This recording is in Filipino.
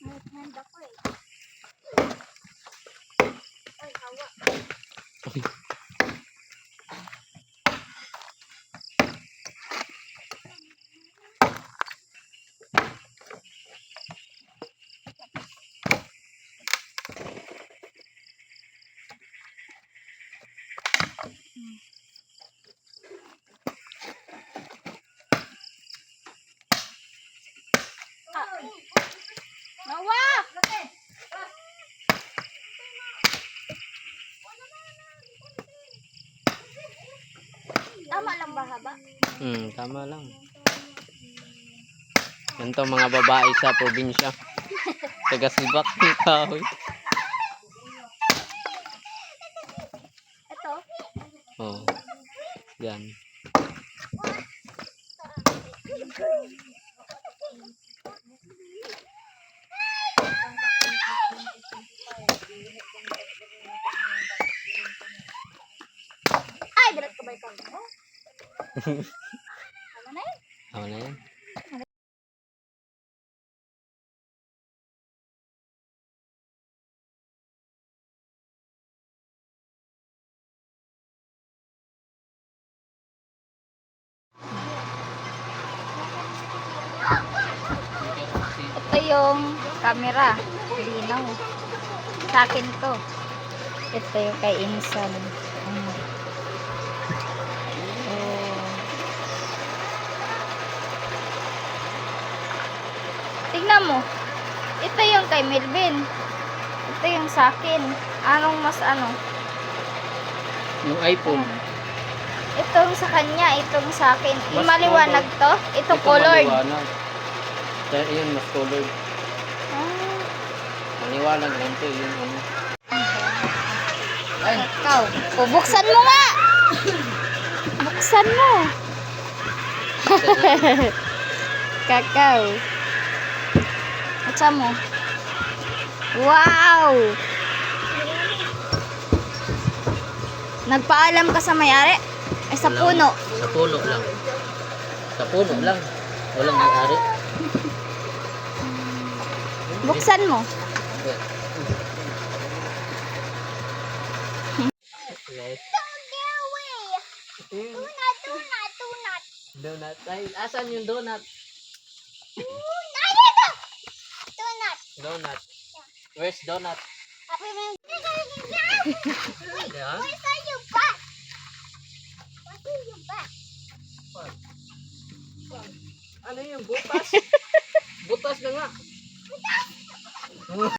Nagmanda Nawa! Tama lang ba haba? Hmm, tama lang. Ganito mga babae sa probinsya. Taga-sibak ng kahoy. Ito? Oh. Yan. Ay, berat ka ba ito? Tama na yun. Tama na yan. Ito yung camera. Linaw. Sa akin to. Ito yung kay Insan. Tingnan mo. Ito yung kay Melvin. Ito yung sa akin. Anong mas ano? Yung iPhone. Itong sa kanya, itong sa akin. Mas maliwanag to. Ito, Ito colored. maliwanag. Kaya yun, mas colored. Ah. Maliwanag lang to. Yung ano. Ay. Ikaw. O, buksan mo nga! buksan mo. Kakao. Buksan mo. Wow! Nagpaalam ka sa may-ari? Ay, sa puno. Sa puno lang. Sa puno lang. Walang may-ari. Buksan mo. Tunat, tunat. Donut. Ay, asan yung donut? Donut. Where's donut? Yan. Where's your butt? What's in your butt? Ano yung butas? butas na nga.